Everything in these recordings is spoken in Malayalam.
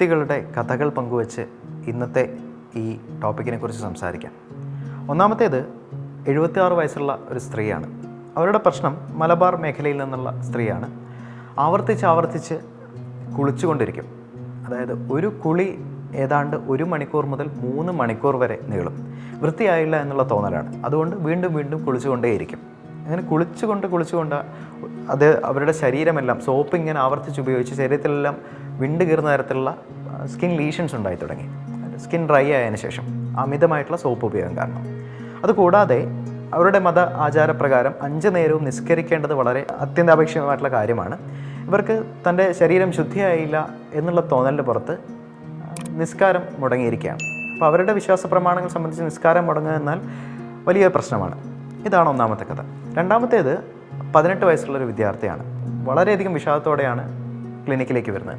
വ്യക്തികളുടെ കഥകൾ പങ്കുവച്ച് ഇന്നത്തെ ഈ ടോപ്പിക്കിനെ കുറിച്ച് സംസാരിക്കാം. ഒന്നാമത്തേത് എഴുപത്തിയാറ് വയസ്സുള്ള ഒരു സ്ത്രീയാണ്. അവരുടെ പ്രശ്നം മലബാർ മേഖലയിൽ നിന്നുള്ള സ്ത്രീയാണ്. ആവർത്തിച്ച് ആവർത്തിച്ച് കുളിച്ചുകൊണ്ടിരിക്കും. അതായത് ഒരു കുളി ഏതാണ്ട് ഒരു മണിക്കൂർ മുതൽ മൂന്ന് മണിക്കൂർ വരെ നീളും. വൃത്തിയായില്ല എന്നുള്ള തോന്നലാണ്. അതുകൊണ്ട് വീണ്ടും വീണ്ടും കുളിച്ചുകൊണ്ടേയിരിക്കും. അങ്ങനെ കുളിച്ചുകൊണ്ട് കുളിച്ചുകൊണ്ട് അത് അവരുടെ ശരീരമെല്ലാം സോപ്പ് ഇങ്ങനെ ആവർത്തിച്ച് ഉപയോഗിച്ച് ശരീരത്തിലെല്ലാം വിണ്ട് കീറുന്ന തരത്തിലുള്ള സ്കിൻ ലീഷൻസ് ഉണ്ടായി തുടങ്ങി. സ്കിൻ ഡ്രൈ ആയതിനു ശേഷം അമിതമായിട്ടുള്ള സോപ്പ് ഉപയോഗം കാരണം. അതുകൂടാതെ അവരുടെ മത ആചാരപ്രകാരം അഞ്ച് നേരവും നിസ്കരിക്കേണ്ടത് വളരെ അത്യന്താപേക്ഷിതമായിട്ടുള്ള കാര്യമാണ്. ഇവർക്ക് തന്റെ ശരീരം ശുദ്ധിയായില്ല എന്നുള്ള തോന്നലിന്റെ പുറത്ത് നിസ്കാരം മുടങ്ങിയിരിക്കുകയാണ്. അപ്പോൾ അവരുടെ വിശ്വാസ പ്രമാണങ്ങൾ സംബന്ധിച്ച് നിസ്കാരം മുടങ്ങുക എന്നാൽ വലിയ പ്രശ്നമാണ്. ഇതാണ് ഒന്നാമത്തെ കഥ. രണ്ടാമത്തേത് പതിനെട്ട് വയസ്സുള്ളൊരു വിദ്യാർത്ഥിയാണ്. വളരെയധികം വിഷാദത്തോടെയാണ് ക്ലിനിക്കിലേക്ക് വരുന്നത്.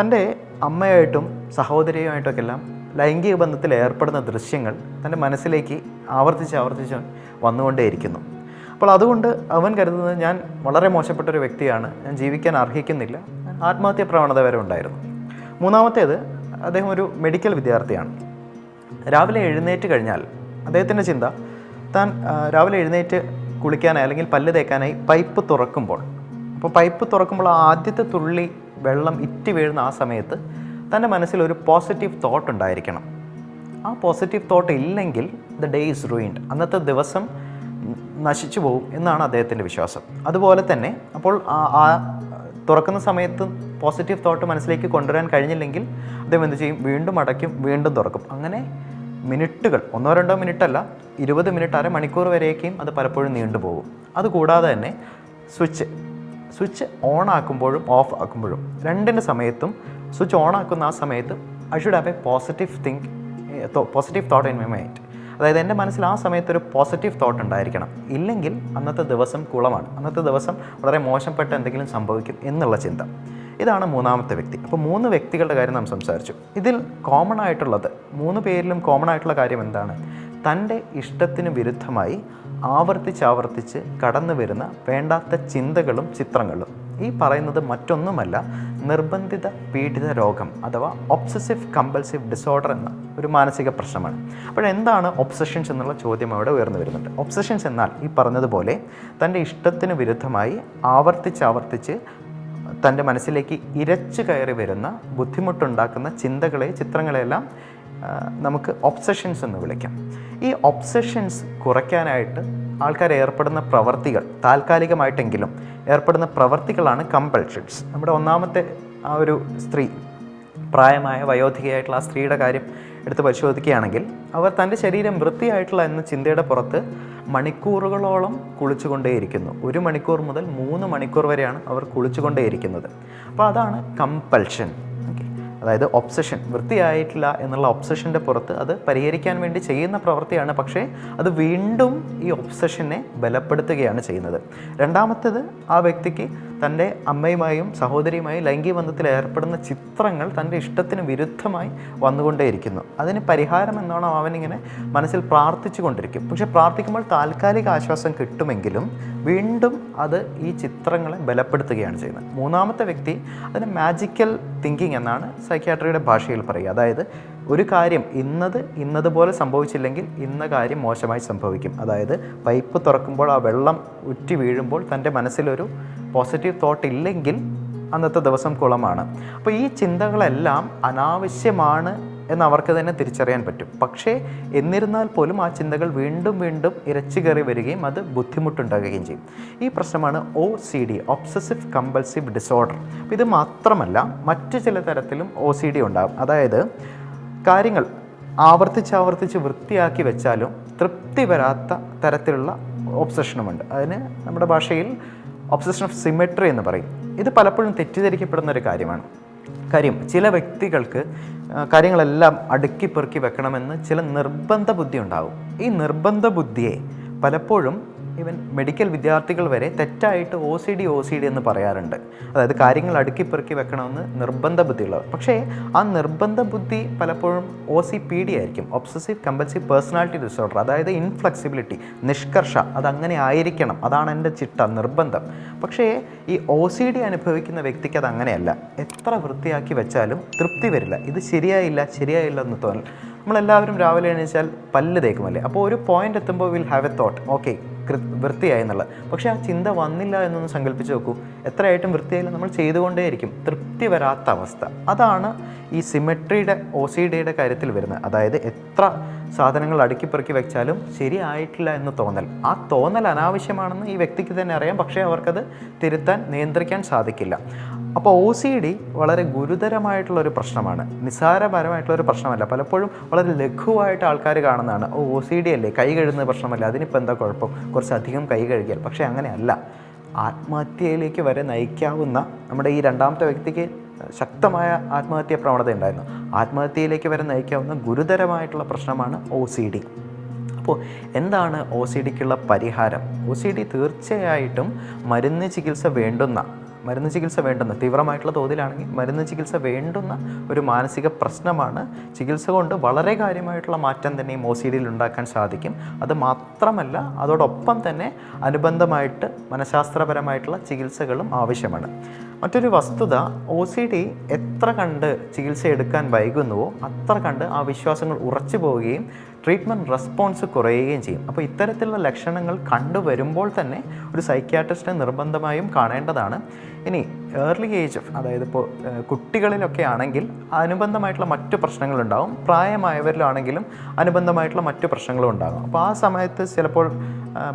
തന്റെ അമ്മയായിട്ടും സഹോദരിയുമായിട്ടൊക്കെ എല്ലാം ലൈംഗിക ബന്ധത്തിൽ ഏർപ്പെടുന്ന ദൃശ്യങ്ങൾ തന്റെ മനസ്സിലേക്ക് ആവർത്തിച്ച് ആവർത്തിച്ച് വന്നുകൊണ്ടേയിരിക്കുന്നു. അപ്പോൾ അതുകൊണ്ട് അവൻ കരുതുന്നത് ഞാൻ വളരെ മോശപ്പെട്ട ഒരു വ്യക്തിയാണ് ഞാൻ ജീവിക്കാൻ അർഹിക്കുന്നില്ല ആത്മഹത്യ പ്രവണത വരെ ഉണ്ടായിരുന്നു. മൂന്നാമത്തേത് അദ്ദേഹം ഒരു മെഡിക്കൽ വിദ്യാർത്ഥിയാണ്. രാവിലെ എഴുന്നേറ്റ് കഴിഞ്ഞാൽ അദ്ദേഹത്തിന്റെ ചിന്ത താൻ രാവിലെ എഴുന്നേറ്റ് കുളിക്കാനായി അല്ലെങ്കിൽ പല്ല് തേക്കാനായി പൈപ്പ് തുറക്കുമ്പോൾ അപ്പോൾ പൈപ്പ് തുറക്കുമ്പോൾ ആദ്യത്തെ തുള്ളി വെള്ളം ഇറ്റി വീഴുന്ന ആ സമയത്ത് തന്റെ മനസ്സിൽ ഒരു പോസിറ്റീവ് തോട്ട് ഉണ്ടായിരിക്കണം. ആ പോസിറ്റീവ് തോട്ട് ഇല്ലെങ്കിൽ ദ ഡേ ഈസ് റൂയിൻഡ് അന്നത്തെ ദിവസം നശിച്ചു പോകും എന്നാണ് അദ്ദേഹത്തിന്റെ വിശ്വാസം. അതുപോലെ തന്നെ അപ്പോൾ ആ തുറക്കുന്ന സമയത്ത് പോസിറ്റീവ് തോട്ട് മനസ്സിലേക്ക് കൊണ്ടുവരാൻ കഴിഞ്ഞില്ലെങ്കിൽ അദ്ദേഹം എന്ത് ചെയ്യും? വീണ്ടും അടയ്ക്കും വീണ്ടും തുറക്കും. അങ്ങനെ മിനിറ്റുകൾ ഒന്നോ രണ്ടോ മിനിറ്റ് അല്ല ഇരുപത് മിനിറ്റ് അര മണിക്കൂർ വരെയൊക്കെയും അത് പലപ്പോഴും നീണ്ടുപോകും അതുകൂടാതെ തന്നെ സ്വിച്ച് സ്വിച്ച് ഓൺ ആക്കുമ്പോഴും ഓഫ് ആക്കുമ്പോഴും രണ്ടിന്റെ സമയത്തും സ്വിച്ച് ഓൺ ആക്കുന്ന ആ സമയത്ത് I should have a positive think positive thought in my mind അതായത് എന്റെ മനസ്സിൽ ആ സമയത്ത് ഒരു പോസിറ്റീവ് തോട്ട് ഉണ്ടായിരിക്കണം. ഇല്ലെങ്കിൽ അന്നത്തെ ദിവസം കുളമാണ്. അന്നത്തെ ദിവസം വളരെ മോശപ്പെട്ട എന്തെങ്കിലും സംഭവിക്കും എന്നുള്ള ചിന്ത. ഇതാണ് മൂന്നാമത്തെ വ്യക്തി. അപ്പോൾ മൂന്ന് വ്യക്തികളുടെ കാര്യം നാം സംസാരിച്ചു. ഇതിൽ കോമൺ ആയിട്ടുള്ളത് മൂന്ന് പേരിലും കോമൺ ആയിട്ടുള്ള കാര്യം എന്താണ്? തന്റെ ഇഷ്ടത്തിന് വിരുദ്ധമായി ആവർത്തിച്ചാവർത്തിച്ച് ആവർത്തിച്ച് കടന്നു വരുന്ന വേണ്ടാത്ത ചിന്തകളും ചിത്രങ്ങളും. ഈ പറയുന്നത് മറ്റൊന്നുമല്ല നിർബന്ധിത പീഡിത രോഗം അഥവാ ഒബ്സസീവ് കമ്പൽസീവ് ഡിസോർഡർ എന്ന ഒരു മാനസിക പ്രശ്നമാണ്. അപ്പോൾ എന്താണ് ഒബ്സഷൻസ് എന്നുള്ള ചോദ്യം അവിടെ ഉയർന്നു വരുന്നുണ്ട്. ഒബ്സഷൻസ് എന്നാൽ ഈ പറഞ്ഞതുപോലെ തന്റെ ഇഷ്ടത്തിന് വിരുദ്ധമായി ആവർത്തിച്ചാവർത്തിച്ച് ആവർത്തിച്ച് തന്റെ മനസ്സിലേക്ക് ഇരച്ചു കയറി വരുന്ന ബുദ്ധിമുട്ടുണ്ടാക്കുന്ന ചിന്തകളെ ചിത്രങ്ങളെല്ലാം ആ, നമുക്ക് ഒബ്സഷൻസ് എന്ന് വിളിക്കാം. ഈ ഒബ്സഷൻസ് കുറയ്ക്കാനായിട്ട് ആൾക്കാർ ഏർപ്പെടുന്ന പ്രവർത്തികൾ താൽക്കാലികമായിട്ടെങ്കിലും ഏർപ്പെടുന്ന പ്രവർത്തികളാണ് കമ്പൾഷൻസ് നമ്മുടെ ഒന്നാമത്തെ ആ ഒരു സ്ത്രീ പ്രായമായ വയോധികയായിട്ടുള്ള ആ സ്ത്രീയുടെ കാര്യം എടുത്ത് പരിശോധിക്കുകയാണെങ്കിൽ അവർ തന്റെ ശരീരം വൃത്തിയായിട്ടുള്ള എന്ന ചിന്തയുടെ പുറത്ത് മണിക്കൂറുകളോളം കുളിച്ചുകൊണ്ടേയിരിക്കുന്നു. ഒരു മണിക്കൂർ മുതൽ മൂന്ന് മണിക്കൂർ വരെയാണ് അവർ കുളിച്ചുകൊണ്ടേയിരിക്കുന്നത്. അപ്പോൾ അതാണ് കമ്പൽഷൻ ഓക്കെ അതായത് ഒബ്സഷൻ വൃത്തിയായിട്ടില്ല എന്നുള്ള ഒബ്സഷന്റെ പുറത്ത് അത് പരിഹരിക്കാൻ വേണ്ടി ചെയ്യുന്ന പ്രവൃത്തിയാണ്. പക്ഷേ അത് വീണ്ടും ഈ ഒബ്സഷനെ ബലപ്പെടുത്തുകയാണ് ചെയ്യുന്നത്. രണ്ടാമത്തേത് ആ വ്യക്തിക്ക് തന്റെ അമ്മയുമായും സഹോദരിയുമായും ലൈംഗിക ബന്ധത്തിൽ ഏർപ്പെടുന്ന ചിത്രങ്ങൾ തന്റെ ഇഷ്ടത്തിന് വിരുദ്ധമായി വന്നുകൊണ്ടേയിരിക്കുന്നു. അതിന് പരിഹാരം എന്നോണം അവനിങ്ങനെ മനസ്സിൽ പ്രാർത്ഥിച്ചു കൊണ്ടിരിക്കും. പക്ഷെ പ്രാർത്ഥിക്കുമ്പോൾ താൽക്കാലിക ആശ്വാസം കിട്ടുമെങ്കിലും വീണ്ടും അത് ഈ ചിത്രങ്ങളെ ബലപ്പെടുത്തുകയാണ് ചെയ്യുന്നത്. മൂന്നാമത്തെ വ്യക്തി അതിന് മാജിക്കൽ തിങ്കിങ് എന്നാണ് സൈക്യാട്രിയുടെ ഭാഷയിൽ പറയുക. അതായത് ഒരു കാര്യം ഇന്നത് ഇന്നതുപോലെ സംഭവിച്ചില്ലെങ്കിൽ ഇന്ന കാര്യം മോശമായി സംഭവിക്കും. അതായത് പൈപ്പ് തുറക്കുമ്പോൾ ആ വെള്ളം ഉറ്റി വീഴുമ്പോൾ തന്റെ മനസ്സിലൊരു പോസിറ്റീവ് തോട്ട് ഇല്ലെങ്കിൽ അന്നത്തെ ദിവസം കുളമാണ്. അപ്പോൾ ഈ ചിന്തകളെല്ലാം അനാവശ്യമാണ് എന്ന് അവർക്ക് തന്നെ തിരിച്ചറിയാൻ പറ്റും. പക്ഷേ എന്നിരുന്നാൽ പോലും ആ ചിന്തകൾ വീണ്ടും വീണ്ടും ഇരച്ചു കയറി വരികയും അത് ബുദ്ധിമുട്ടുണ്ടാകുകയും ചെയ്യും. ഈ പ്രശ്നമാണ് O C D obsessive compulsive disorder ഇത് മാത്രമല്ല മറ്റു ചില തരത്തിലും ഒ സി ഡി ഉണ്ടാകും. അതായത് കാര്യങ്ങൾ ആവർത്തിച്ച് ആവർത്തിച്ച് വൃത്തിയാക്കി വെച്ചാലും തൃപ്തി വരാത്ത തരത്തിലുള്ള ഒബ്സഷനുമുണ്ട് അതിന് നമ്മുടെ ഭാഷയിൽ ഒബ്സഷൻ ഓഫ് സിമെട്രി എന്ന് പറയും. ഇത് പലപ്പോഴും തെറ്റിദ്ധരിക്കപ്പെടുന്ന ഒരു കാര്യമാണ്. കാര്യം ചില വ്യക്തികൾക്ക് കാര്യങ്ങളെല്ലാം അടുക്കി പെറുക്കി വെക്കണമെന്ന് ചില നിർബന്ധ ബുദ്ധി ഉണ്ടാവും. ഈ നിർബന്ധ ബുദ്ധിയെ പലപ്പോഴും ഈവൻ മെഡിക്കൽ വിദ്യാർത്ഥികൾ വരെ തെറ്റായിട്ട് O C D O C D എന്ന് പറയാറുണ്ട്. അതായത് കാര്യങ്ങൾ അടുക്കി പെറുക്കി വെക്കണമെന്ന് നിർബന്ധ ബുദ്ധിയുള്ളവർ. പക്ഷേ ആ നിർബന്ധ ബുദ്ധി പലപ്പോഴും ഒ സി പി ഡി ആയിരിക്കും. ഒബ്സസീവ് കമ്പൽസീവ് പേഴ്സണാലിറ്റി ഡിസോർഡർ അതായത് ഇൻഫ്ലെക്സിബിലിറ്റി നിഷ്കർഷ അതങ്ങനെ ആയിരിക്കണം. അതാണ് എന്റെ ചിട്ട നിർബന്ധം. പക്ഷേ ഈ ഒ സി ഡി അനുഭവിക്കുന്ന വ്യക്തിക്ക് അത് അങ്ങനെയല്ല എത്ര വൃത്തിയാക്കി വെച്ചാലും തൃപ്തി വരില്ല. ഇത് ശരിയായില്ല ശരിയായില്ല എന്ന് തോന്നൽ. നമ്മളെല്ലാവരും രാവിലെ എണീച്ചാൽ പല്ല് തേക്കുമല്ലേ? അപ്പോൾ ഒരു പോയിന്റ് എത്തുമ്പോൾ will have a thought okay വൃത്തിയായി എന്നുള്ളത്. പക്ഷേ ആ ചിന്ത വന്നില്ല എന്നൊന്ന് സങ്കല്പിച്ച് നോക്കൂ. എത്രയായിട്ടും വൃത്തിയായാലും നമ്മൾ ചെയ്തുകൊണ്ടേയിരിക്കും. തൃപ്തി വരാത്ത അവസ്ഥ. അതാണ് ഈ സിമെട്രിയുടെ ഒ സി ഡിയുടെ കാര്യത്തിൽ വരുന്നത് അതായത് എത്ര സാധനങ്ങൾ അടുക്കി പെറുക്കി വെച്ചാലും ശരിയായിട്ടില്ല എന്ന് തോന്നൽ. ആ തോന്നൽ അനാവശ്യമാണെന്ന് ഈ വ്യക്തിക്ക് തന്നെ അറിയാം പക്ഷേ അവർക്കത് തിരുത്താൻ നിയന്ത്രിക്കാൻ സാധിക്കില്ല. അപ്പോൾ ഒ സി ഡി വളരെ ഗുരുതരമായിട്ടുള്ള ഒരു പ്രശ്നമാണ്. നിസ്സാരപരമായിട്ടുള്ളൊരു പ്രശ്നമല്ല. പലപ്പോഴും വളരെ ലഘുവായിട്ട് ആൾക്കാർ കാണുന്നതാണ്. ഓ ഒ സി ഡി അല്ലേ? കൈ കഴുകുന്ന പ്രശ്നമല്ല. അതിനിപ്പോൾ എന്താ കുഴപ്പം? കുറച്ചധികം കൈ കഴുകിയാൽ. പക്ഷേ അങ്ങനെയല്ല. ആത്മഹത്യയിലേക്ക് വരെ നയിക്കാവുന്ന നമ്മുടെ ഈ രണ്ടാമത്തെ വ്യക്തിക്ക് ശക്തമായ ആത്മഹത്യാ പ്രവണത ഉണ്ടായിരുന്നു. ആത്മഹത്യയിലേക്ക് വരെ നയിക്കാവുന്ന ഗുരുതരമായിട്ടുള്ള പ്രശ്നമാണ് ഒ സി ഡി അപ്പോൾ എന്താണ് ഒ സി ഡിക്കുള്ള പരിഹാരം? ഒ സി ഡി തീർച്ചയായിട്ടും മരുന്ന് ചികിത്സ വേണ്ടുന്ന മരുന്ന് ചികിത്സ വേണ്ടുന്ന തീവ്രമായിട്ടുള്ള തോതിലാണെങ്കിൽ മരുന്ന് ചികിത്സ വേണ്ടുന്ന ഒരു മാനസിക പ്രശ്നമാണ്. ചികിത്സ കൊണ്ട് വളരെ കാര്യമായിട്ടുള്ള മാറ്റം തന്നെ ഈ മോസിഡിയിൽ ഉണ്ടാക്കാൻ സാധിക്കും. അത് മാത്രമല്ല അതോടൊപ്പം തന്നെ അനുബന്ധമായിട്ട് മനഃശാസ്ത്രപരമായിട്ടുള്ള ചികിത്സകളും ആവശ്യമാണ്. മറ്റൊരു വസ്തുത ഒ സി ഡി എത്ര കണ്ട് ചികിത്സ എടുക്കാൻ വൈകുന്നുവോ അത്ര കണ്ട് ആ വിശ്വാസങ്ങൾ ഉറച്ചു പോവുകയും ട്രീറ്റ്മെന്റ് റെസ്പോൺസ് കുറയുകയും ചെയ്യും. അപ്പോൾ ഇത്തരത്തിലുള്ള ലക്ഷണങ്ങൾ കണ്ടുവരുമ്പോൾ തന്നെ ഒരു സൈക്യാട്രിസ്റ്റിനെ നിർബന്ധമായും കാണേണ്ടതാണ്. ഇനി ഏർലി ഏജ് അതായത് ഇപ്പോൾ കുട്ടികളിലൊക്കെ ആണെങ്കിൽ അനുബന്ധമായിട്ടുള്ള മറ്റു പ്രശ്നങ്ങളുണ്ടാകും പ്രായമായവരിലാണെങ്കിലും അനുബന്ധമായിട്ടുള്ള മറ്റു പ്രശ്നങ്ങളും ഉണ്ടാകും അപ്പോൾ ആ സമയത്ത് ചിലപ്പോൾ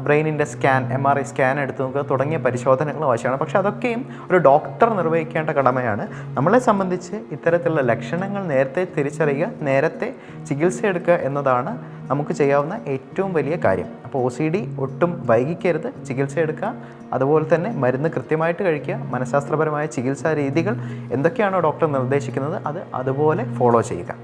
ബ്രെയിനിന്റെ scan M R I scan എടുത്ത് നോക്കുക. തുടങ്ങിയ പരിശോധനകൾ ആവശ്യമാണ്. പക്ഷേ അതൊക്കെയും ഒരു ഡോക്ടർ നിർവഹിക്കേണ്ട കടമയാണ്. നമ്മളെ സംബന്ധിച്ച് ഇത്തരത്തിലുള്ള ലക്ഷണങ്ങൾ നേരത്തെ തിരിച്ചറിയുക നേരത്തെ ചികിത്സ എടുക്കുക എന്നതാണ് നമുക്ക് ചെയ്യാവുന്ന ഏറ്റവും വലിയ കാര്യം. അപ്പോൾ ഒ സി ഡി ഒട്ടും വൈകിക്കരുത്. ചികിത്സ എടുക്കുക. അതുപോലെ തന്നെ മരുന്ന് കൃത്യമായിട്ട് കഴിക്കുക. മനഃശാസ്ത്രപരമായ ചികിത്സാ രീതികൾ എന്തൊക്കെയാണോ ഡോക്ടർ നിർദ്ദേശിക്കുന്നത് അത് അതുപോലെ ഫോളോ ചെയ്യുക.